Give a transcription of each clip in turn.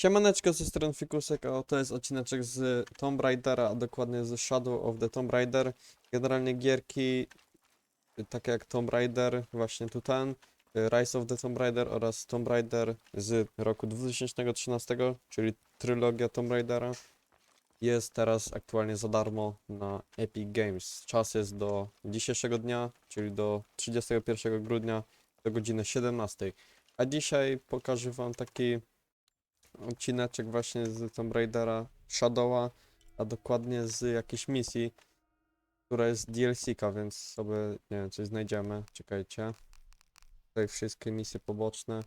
Siemaneczko ze strony Fikusek, a to jest odcineczek z Tomb Raidera, a dokładnie z Shadow of the Tomb Raider. Generalnie gierki takie jak Tomb Raider, właśnie tu ten, Rise of the Tomb Raider oraz Tomb Raider z roku 2013, czyli trylogia Tomb Raidera, jest teraz aktualnie za darmo na Epic Games. Czas jest do dzisiejszego dnia, czyli do 31 grudnia do godziny 17. A dzisiaj pokażę wam taki odcineczek właśnie z Tomb Raidera Shadowa, a dokładnie z jakiejś misji, która jest DLC-ka, więc sobie, nie wiem, coś znajdziemy. Czekajcie. Tutaj wszystkie misje poboczne.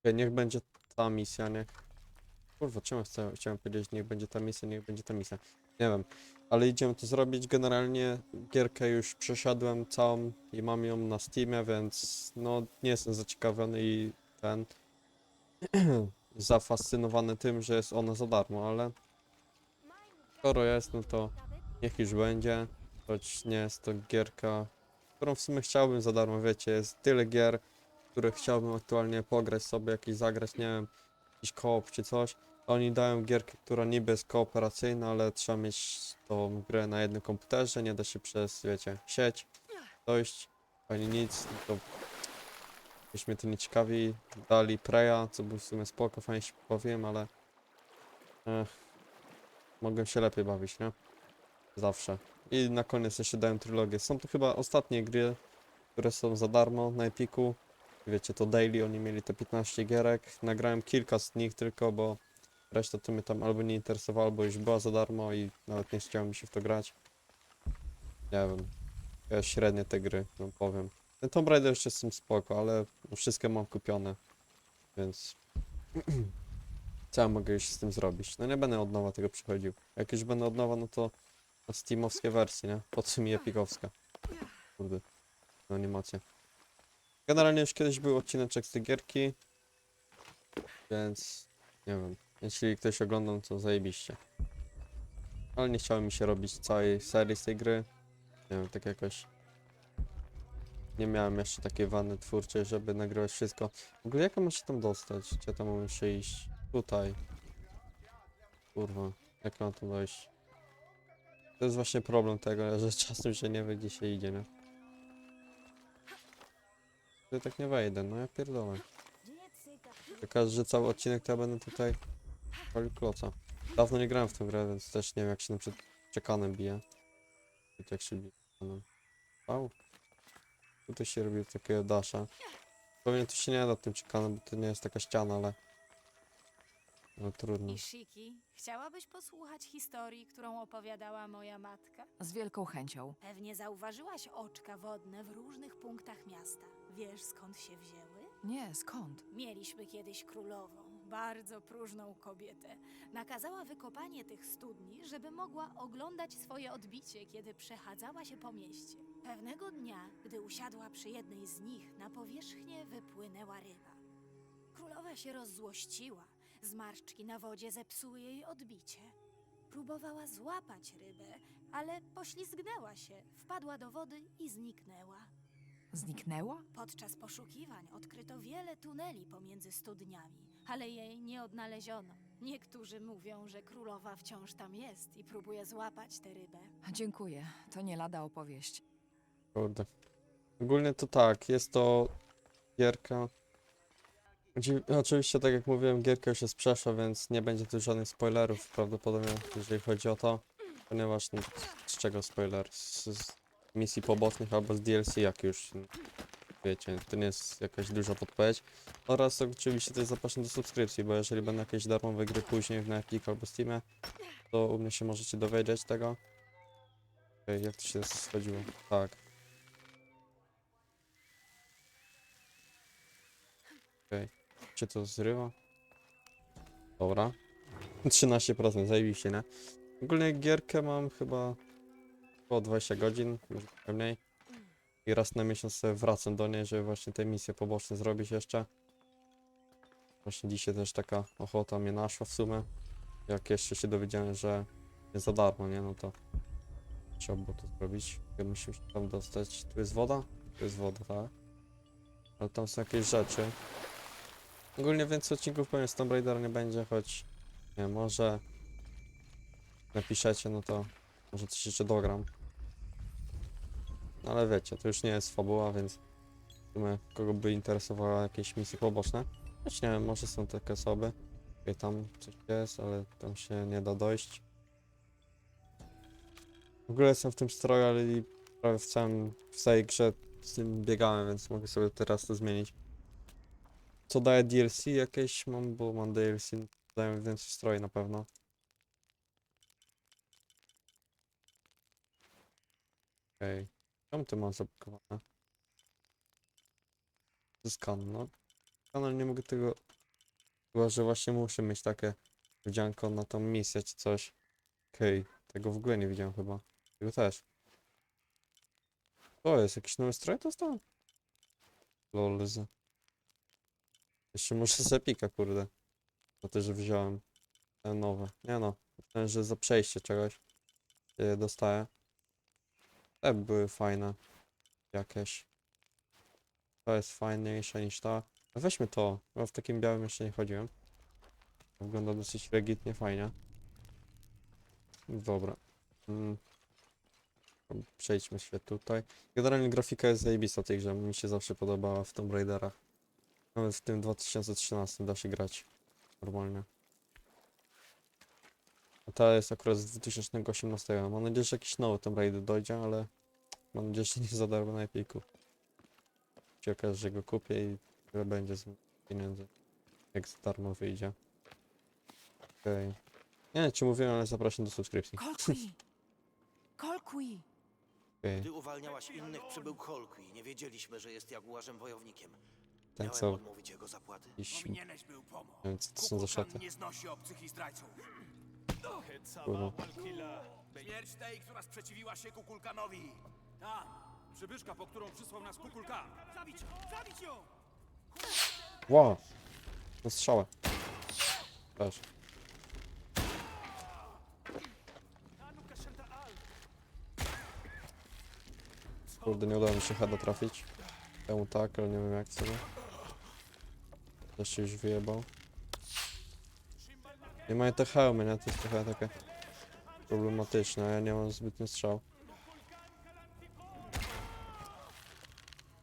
Okej, niech będzie ta misja, niech... Kurwa, czemu chcę, chciałem powiedzieć, niech będzie ta misja, niech będzie ta misja. Nie wiem, ale idziemy to zrobić. Generalnie gierkę już przeszedłem całą i mam ją na Steamie, więc no nie jestem zaciekawiony i ten zafascynowany tym, że jest ona za darmo, ale skoro jest, no to niech już będzie, choć nie jest to gierka, którą w sumie chciałbym za darmo, wiecie, jest tyle gier, które chciałbym aktualnie pograć sobie, jakieś zagrać, nie wiem, jakiś koop czy coś. Oni dają gierkę, która niby jest kooperacyjna, ale trzeba mieć tą grę na jednym komputerze, nie da się przez, wiecie, sieć dojść, ani nic, to już to nie ciekawi. Dali Preya, co był w sumie spoko, fajnie się powiem, ale ech, mogłem się lepiej bawić, nie? Zawsze. I na koniec jeszcze dałem trylogię. Są to chyba ostatnie gry, które są za darmo na Epiku. Wiecie, to daily, oni mieli te 15 gierek. Nagrałem kilka z nich tylko, bo reszta to mnie tam albo nie interesowało, albo już była za darmo i nawet nie chciałem mi się w to grać. Nie wiem. Ja średnie te gry, no powiem. Ten Tomb Raider jeszcze są spoko, ale wszystkie mam kupione, więc co ja mogę już z tym zrobić? No nie będę od nowa tego przychodził. Jak już będę od nowa, no to steamowskie wersje, nie? Po co mi epikowska? Kurde, no animacja. Generalnie już kiedyś był odcineczek z tej gierki, więc nie wiem. Jeśli ktoś oglądał, to zajebiście. Ale nie chciało mi się robić całej serii z tej gry. Nie wiem, tak jakoś nie miałem jeszcze takiej wany twórczej, żeby nagrywać wszystko. W ogóle jak mam się tam dostać? Gdzie tam mam jeszcze iść? Tutaj. Kurwa, jak mam tu dojść? To jest właśnie problem tego, że czasem się nie wie gdzie się idzie, nie? Ja tak nie wejdę, no ja pierdolę. Tylko, że cały odcinek to ja będę tutaj palił kloca. Dawno nie grałem w tę grę, więc też nie wiem jak się na przykład czekanem bije. Tutaj jak się bije. Au. Tutaj się robi takiego dasza. Pewnie tu się nie da tym czekanem, bo to nie jest taka ściana, ale... No trudno. Ishiki, chciałabyś posłuchać historii, którą opowiadała moja matka? Z wielką chęcią. Pewnie zauważyłaś oczka wodne w różnych punktach miasta. Wiesz skąd się wzięły? Nie, skąd? Mieliśmy kiedyś królową, bardzo próżną kobietę. Nakazała wykopanie tych studni, żeby mogła oglądać swoje odbicie, kiedy przechadzała się po mieście. Pewnego dnia, gdy usiadła przy jednej z nich, na powierzchnię wypłynęła ryba. Królowa się rozzłościła. Zmarszczki na wodzie zepsuły jej odbicie. Próbowała złapać rybę, ale poślizgnęła się, wpadła do wody i zniknęła. Zniknęła? Podczas poszukiwań odkryto wiele tuneli pomiędzy studniami, ale jej nie odnaleziono. Niektórzy mówią, że królowa wciąż tam jest i próbuje złapać tę rybę. Dziękuję. To nie lada opowieść. Kurde. Ogólnie to tak, jest to gierka. Dzi- Oczywiście, tak jak mówiłem, gierka już jest przeszła, więc nie będzie tu żadnych spoilerów prawdopodobnie, jeżeli chodzi o to. Ponieważ, no, z czego spoiler? Z, z misji pobocznych albo z DLC, jak już wiecie, to nie jest jakaś duża podpowiedź. Oraz oczywiście też zapraszam do subskrypcji, bo jeżeli będą jakieś darmowe gry później na Epic albo Steamie, to u mnie się możecie dowiedzieć tego. Okej, jak to się schodziło? Tak. Okej. Czy to zrywa? Dobra. 13%, zajebiście, nie? Ogólnie gierkę mam chyba około 20 godzin, może mniej. I raz na miesiąc sobie wracam do niej, żeby właśnie te misje poboczne zrobić jeszcze. Właśnie dzisiaj też taka ochota mnie naszła w sumie. Jak jeszcze się dowiedziałem, że jest za darmo, nie? No to trzeba było to zrobić. Ja musimy się tam dostać. Tu jest woda? Tu jest woda, tak? Ale tam są jakieś rzeczy. Ogólnie więcej odcinków powiem z Tomb Raidera nie będzie, choć nie może napiszecie, no to może coś jeszcze dogram. No ale wiecie, to już nie jest fabuła, więc w sumie kogo by interesowało jakieś misje poboczne. Choć nie wiem, może są takie osoby, i tam coś jest, ale tam się nie da dojść. W ogóle jestem w tym stroju, ale i prawie w całym, w całej grze z tym biegałem, więc mogę sobie teraz to zmienić. Co daje DLC jakieś mam, bo mam DLC, dają więcej stroi na pewno. Okej, czemu ty mam zablokowane? Skan, no. Kanal nie mogę tego... Chyba, że właśnie muszę mieć takie wdzianko na tą misję czy coś. Okej, tego w ogóle nie widziałem chyba. Tego też. To jest, jakiś nowy stroj dostałem? Lol, z... Jeszcze muszę z Epika, kurde. To też wziąłem te nowe. Nie no, myślałem, że za przejście czegoś je dostaję. Te były fajne. Jakieś. To jest fajniejsze niż ta. No Weźmy to, bo w takim białym jeszcze nie chodziłem. Wygląda dosyć legitnie fajnie. Dobra. Mm. Przejdźmy się tutaj. Generalnie grafika jest zajebista tej grze, mi się zawsze podobała w Tomb Raiderach. Nawet w tym 2013 da się grać normalnie. A ta jest akurat z 2018. Mam nadzieję, że jakiś nowy Tomb Raider dojdzie, ale mam nadzieję, że nie za darmo na Epiku. Się okaże, że go kupię i tyle będzie z pieniędzy. Jak za darmo wyjdzie. Okej. Nie wiem, czy mówiłem, ale zapraszam do subskrypcji. Kolkui! Kolkui! Okej. Gdy uwalniałaś innych, przybył Holkwi. Nie wiedzieliśmy, że jest jaguarzem wojownikiem. Ten Miałem co, odmówić jego zapłaty. nie Powinieneś był pomóc. wiem co to są za szaty. nie znosi obcych i zdrajców. Kurwa. Śmierć tej, która sprzeciwiła się Kukulkanowi. Tam, przybyszka, po którą przysłał nas Kukulkan. Zabić, zabić ją! Wow! Na strzałę. Też. Kurde, nie udało mi się heada trafić. Temu tak, ale nie wiem jak sobie. Też się już wyjebał. Nie mają te hełmy, nie? To jest trochę takie problematyczne, ja nie mam zbytnio strzał.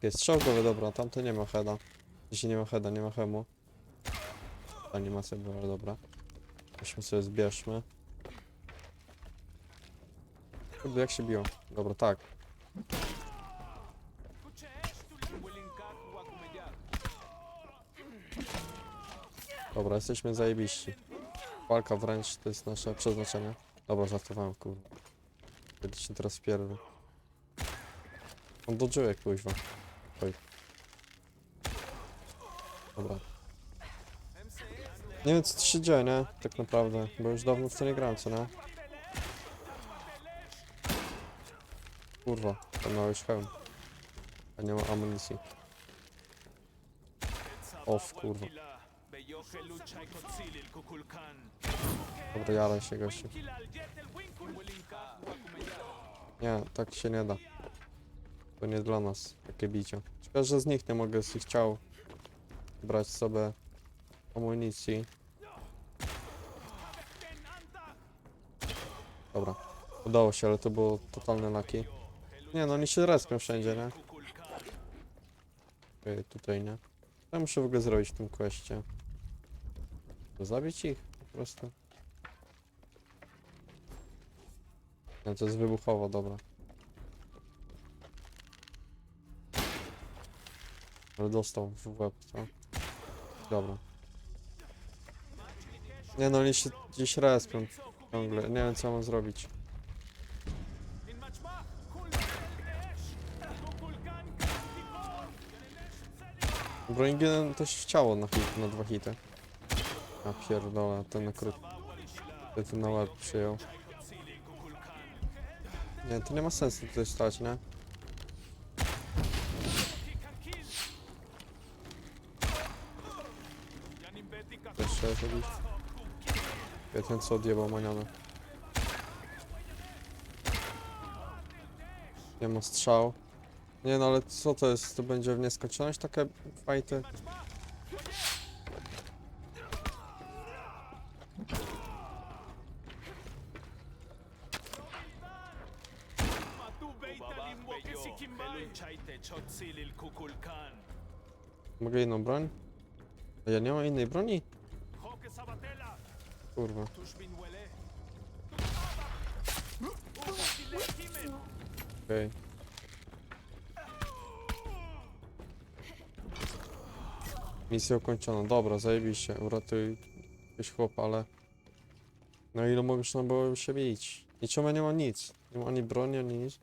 Jest strzałkowy, dobra, tamto nie ma heada. Jeśli nie ma heada, nie ma hełmu. Animacja była, dobra. Weźmy sobie, zbierzmy. Kurde, jak się biło? Dobra, tak. Dobra, jesteśmy zajebiści. Walka wręcz to jest nasze przeznaczenie. Dobra, żartowałem, kurwa. Będę się teraz pierdol. On dodżył jak kuźwa. Oj. Dobra. Nie wiem co tu się dzieje, nie? Tak naprawdę, bo już dawno w to nie grałem, co nie? Kurwa, to miał już hełm. A nie ma amunicji. Off, kurwa. Dobra, jaraj się gościu. Nie, tak się nie da. To nie dla nas, takie bicie. Szkoda, że z nich nie mogę z ich ciał brać sobie amunicji. Dobra, udało się, ale to było totalne laki. Nie no, oni się respią wszędzie, nie? Okej, tutaj nie. Co ja muszę w ogóle zrobić w tym questie? To zabić ich po prostu? Nie, to jest wybuchowo, dobra. Ale dostał w łeb, co? Dobra. Nie no, oni się gdzieś respią ciągle. Nie wiem co mam zrobić. Broingien też w ciało na, hit, na dwa hity. A pierdolę, ten na krót... Ten na łeb przyjął. Nie, to nie ma sensu tutaj stać, nie? Jeszcze jakiś... Ja ten co odjebał manianę. Nie ma strzał. Nie no, ale co to jest? To będzie w nieskończoność takie fajty? Mogę inną broń? A ja nie mam innej broni? Kurwa. Okej. Misja ukończona. Dobra, zajebiście. Uratuj jakiegoś chłopa, ale... No ile można było się bić? I nie mam nic? Nie mam ani broni, ani nic.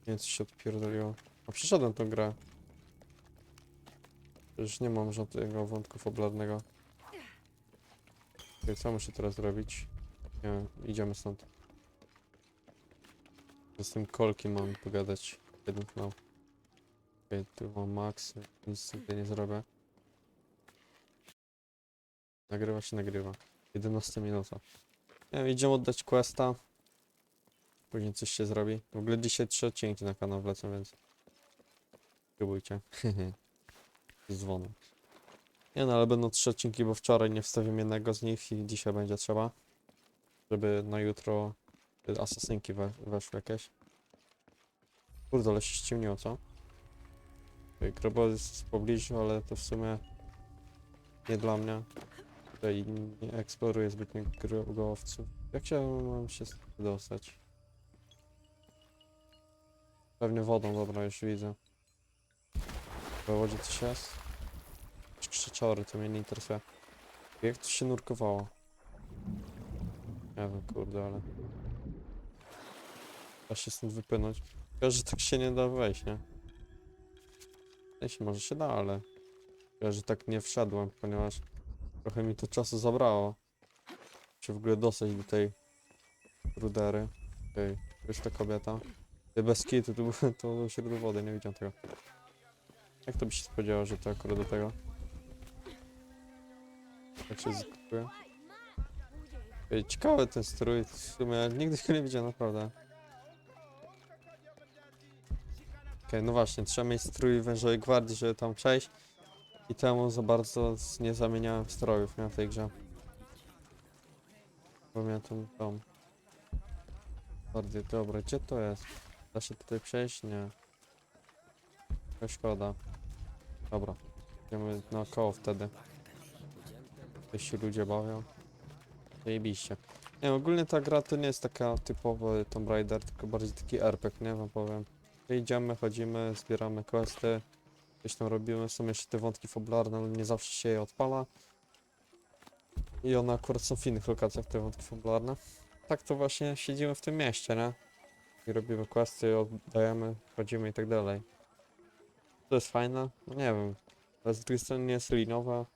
Nie wiem, co się odpierdoliło. A przeszedłem tą grę. Już nie mam żadnego wątku fabularnego. Okej, co muszę teraz zrobić? Nie idziemy stąd. Z tym kolkiem mam pogadać. Jeden no. Okej, tu mam max, nic tutaj nie zrobię. Nagrywa się, nagrywa. 11 minuta. Nie idziemy oddać questa. Później coś się zrobi. W ogóle dzisiaj trzy odcinki na kanał wlecą, więc... Spróbujcie. Dzwonek. Nie no, ale będą trzy odcinki, bo wczoraj nie wstawiłem jednego z nich i dzisiaj będzie trzeba. Żeby na jutro y, asasynki we, weszły jakieś. Kurde, ale się ściemniło, co? Okej, Grobol jest w pobliżu, ale to w sumie nie dla mnie. Tutaj nie eksploruję zbytnio grobowców. Jak się mam się dostać? Pewnie wodą, dobra, już widzę. W wodzie coś jest? Krzyczory, to mnie nie interesuje. Jak to się nurkowało? Nie wiem, kurde, ale... Da się stąd wypłynąć. Tylko, że tak się nie da wejść, nie? Sensie może się da, ale... Ja, że tak nie wszedłem, ponieważ trochę mi to czasu zabrało. Czy w ogóle dostać do tej rudery. Okej, okay. jest ta kobieta. Bez kitu, to, było- to był środek wody, nie widziałem tego. Jak to by się spodziewało, że to akurat do tego? Jak się zakupuje? Ciekawy ten strój, w sumie nigdy go nie widziałem, naprawdę. Okej, no właśnie, trzeba mieć strój wężowej gwardii, żeby tam przejść. I temu za bardzo nie zamieniałem strojów, w tej grze. Bo miałem tą, tą... Gwardię, dobra, gdzie to jest? Da się tutaj przejść? Nie. To szkoda. Dobra, idziemy naokoło wtedy. Tutaj się ludzie bawią. Zajebiście. Nie, ogólnie ta gra to nie jest taka typowa Tomb Raider, tylko bardziej taki RPG, nie wam powiem. Idziemy, chodzimy, zbieramy questy, coś tam robimy, są jeszcze te wątki fabularne, ale nie zawsze się je odpala. I one akurat są w innych lokacjach, te wątki fabularne. Tak to właśnie siedzimy w tym mieście, nie? I robimy questy, oddajemy, chodzimy i tak dalej. To jest fajne? No nie wiem. Ale z drugiej strony nie jest linowa,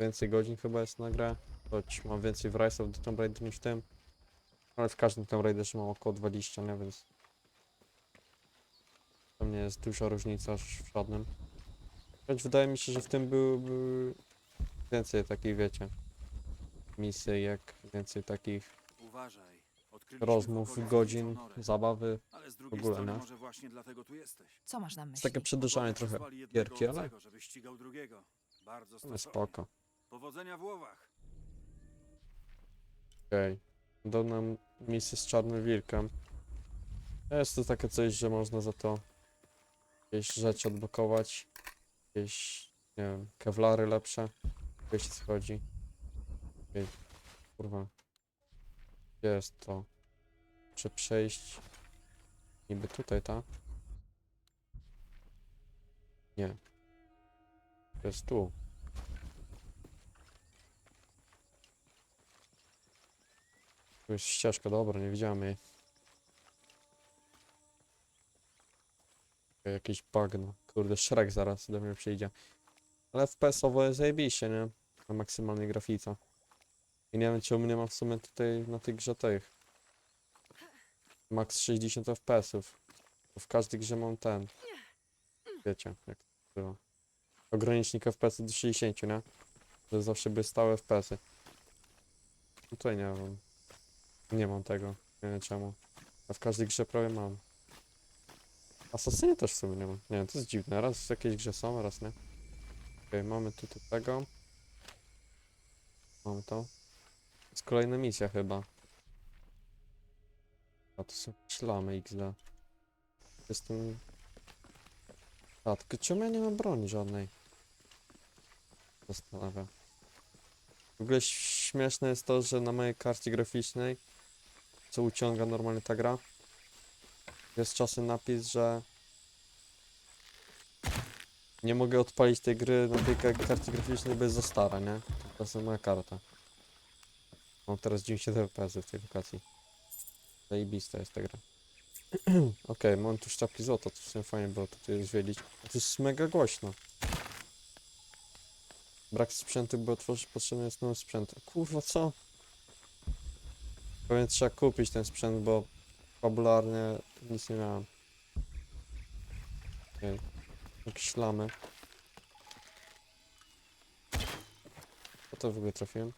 więcej godzin chyba jest na grę. Choć mam więcej wrajsów do Tomb Raider niż w tym. Ale w każdym Tomb Raiderze mam około 20, nie? Więc... To nie jest duża różnica w żadnym. Choć wydaje mi się, że w tym byłoby więcej takich, wiecie, misji, jak więcej takich Uważaj. Odkryliśmy rozmów, godzin, zabawy. Ale z drugiej ogóle, strony nie? może właśnie dlatego tu jesteś. Co masz na Jest myśli? takie przedłużanie Bogowie trochę jednego gierki, ale obcego, żeby ścigał drugiego. Bardzo no stosownie. spoko. Powodzenia w łowach. Okej. Do nam misję z czarnym wilkiem. Jest to takie coś, że można za to jakieś rzeczy odblokować. Jakieś, nie wiem, kewlary lepsze. Wiecie co chodzi. Okej. Kurwa. Gdzie jest to? Czy przejść niby tutaj, tak? Nie. To jest tu. Tu jest ścieżka, dobra, nie widziałem jej. Jakieś bagno. Kurde, Shrek zaraz do mnie przyjdzie. Ale FPS-owo jest zajebiście, nie? Na maksymalnej grafice. I nie wiem, czemu nie ma w sumie tutaj na tej grze tych. Max 60 FPS-ów. W każdej grze mam ten. Wiecie, jak to było. Ogranicznik FPS do 60, nie? Że zawsze by stałe FPS-y. Tutaj nie wiem. Nie mam tego. Nie wiem czemu. A w każdej grze prawie mam. Asasynie też w sumie nie mam. Nie wiem, to jest dziwne. Raz w jakiejś grze są, raz nie. Okej, mamy tutaj tego. Mamy to. Jest kolejna misja chyba. A to są szlamy XD. Jestem... A, tylko czemu ja nie mam broni żadnej? Zastanawiam. W ogóle śmieszne jest to, że na mojej karcie graficznej, co uciąga normalnie ta gra, jest czasem napis, że nie mogę odpalić tej gry na tej ka- karcie graficznej, bo jest za stara, nie? To jest moja karta. Mam teraz 90 fps w tej lokacji. Zajebista jest ta gra. Okej, mam tu szczapki złota, to w sumie fajnie było tutaj zwiedzić. To jest mega głośno. Brak sprzętu, by otworzyć potrzebny jest nowy sprzęt. Kurwa, co? Pewnie trzeba kupić ten sprzęt, bo fabularnie nic nie miałem. Okej. Jakieś lamy. Co to w ogóle trafiłem?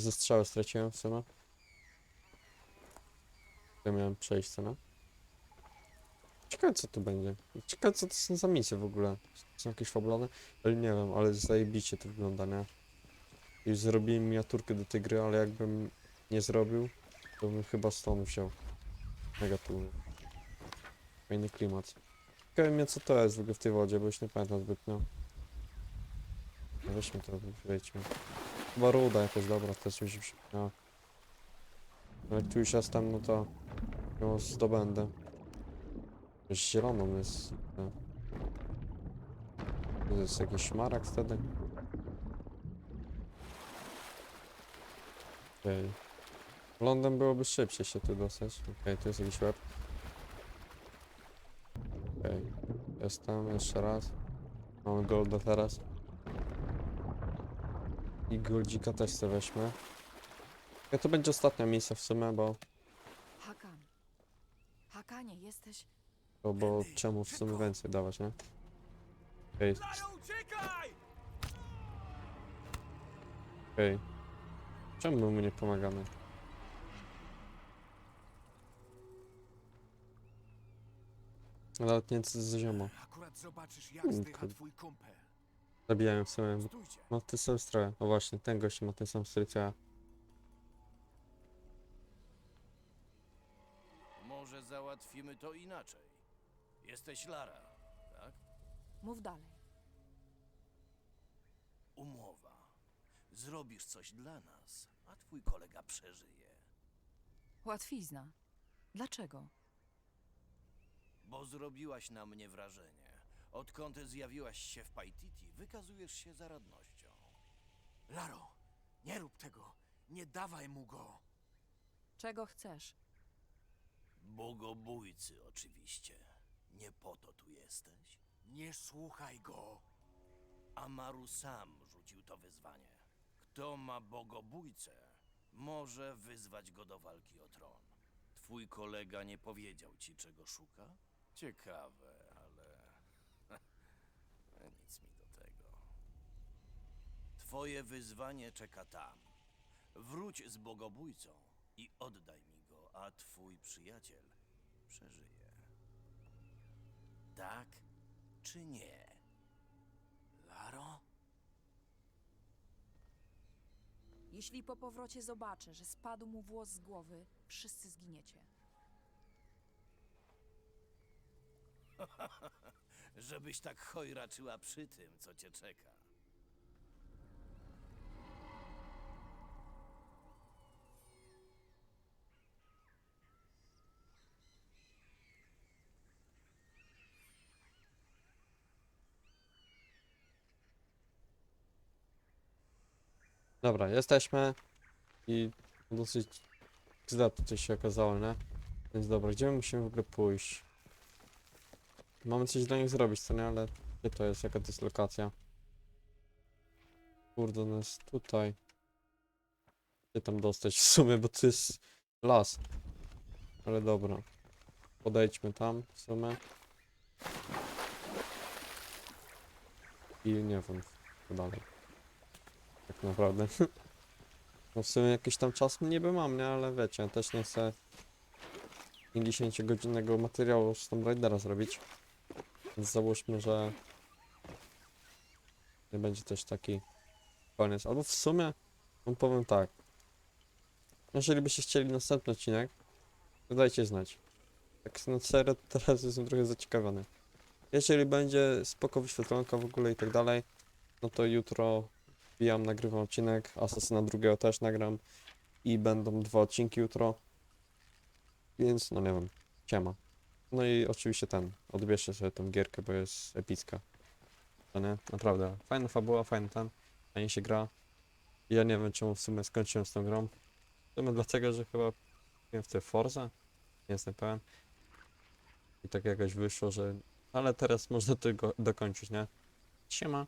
Ze strzały straciłem w sumie. Ja miałem przejść, co no? Ciekawe co tu będzie. Ciekawe co to są za misje w ogóle. Są jakieś fabularne? Ale nie wiem, ale zajebicie to wygląda, nie? Już zrobiłem miniaturkę do tej gry, ale jakbym nie zrobił, to bym chyba stąd wziął. Mega tu. Fajny klimat. Ciekawe mnie co to jest w ogóle w tej wodzie, bo już nie pamiętam zbytnio. No weźmy to, wejdźmy. Chyba ruda jakaś dobra, też mi się przypomniała. No jak tu już jestem, no to ją zdobędę. Już zieloną jest. e, To jest jakiś szmarak wtedy. Okej. Lądem byłoby szybciej się tu dostać. Okej, tu jest jakiś łeb. Okej. Jestem jeszcze raz. Mamy golda teraz. I goldzika też sobie weźmy. Ja to będzie ostatnia misja w sumie, bo, Hakan. Hakanie, jesteś... bo, bo czemu w sumie więcej dawać, nie? Okej, uciekaj! okej. Czemu my nie pomagamy? Nawet nie z ziomo. Akurat zobaczysz, jak Hmm, zdycha twój kumpel. Zabijałem w sumie. Ma ten sam stroje. O właśnie, ten gość ma ten sam strój co ja. Może załatwimy to inaczej. Jesteś Lara, tak? Mów dalej. Umowa. Zrobisz coś dla nas, a twój kolega przeżyje. Łatwizna. Dlaczego? Bo zrobiłaś na mnie wrażenie. Odkąd zjawiłaś się w Paititi, wykazujesz się zaradnością. Laro, nie rób tego. Nie dawaj mu go. Czego chcesz? Bogobójcy oczywiście. Nie po to tu jesteś. Nie słuchaj go. Amaru sam rzucił to wyzwanie. Kto ma bogobójcę, może wyzwać go do walki o tron. Twój kolega nie powiedział ci, czego szuka? Ciekawe, ale nic mi do tego. Twoje wyzwanie czeka tam. Wróć z bogobójcą i oddaj mi go, a twój przyjaciel przeżyje. Tak czy nie? Laro? Jeśli po powrocie zobaczę, że spadł mu włos z głowy, wszyscy zginiecie. Żebyś tak chojraczyła przy tym, co cię czeka. Dobra, jesteśmy. I dosyć źle coś się okazało, nie? Więc dobra, gdzie my musimy w ogóle pójść? Mamy coś dla nich zrobić, co nie? Ale gdzie to jest? Jaka to jest lokacja? Kurde, no jest tutaj. Gdzie tam dostać w sumie, bo to jest las. Ale dobra. Podejdźmy tam w sumie. I nie wiem, co dalej. Tak naprawdę. No w sumie jakiś tam czas niby mam, nie? Ale wiecie, też nie chcę 50-godzinnego materiału z Tomb Raidera zrobić. Więc załóżmy, że nie będzie też taki koniec. Albo w sumie, no powiem tak. Jeżeli byście chcieli następny odcinek, to dajcie znać. tak na serio teraz jestem trochę zaciekawiony. Jeżeli będzie spoko wyświetlanka w ogóle i tak dalej, no to jutro wbijam, nagrywam odcinek, Asasyna drugiego też nagram i będą dwa odcinki jutro. Więc no nie wiem, ciema. No i oczywiście ten, odbierzcie sobie tą gierkę, bo jest epicka. To nie? Naprawdę, fajna fabuła, fajny ten, fajnie się gra. Ja nie wiem czemu w sumie skończyłem z tą grą. W sumie dlatego, że chyba w tej Forza, nie jestem pewien. I tak jakoś wyszło, że... Ale teraz można tego dokończyć, nie? Siema.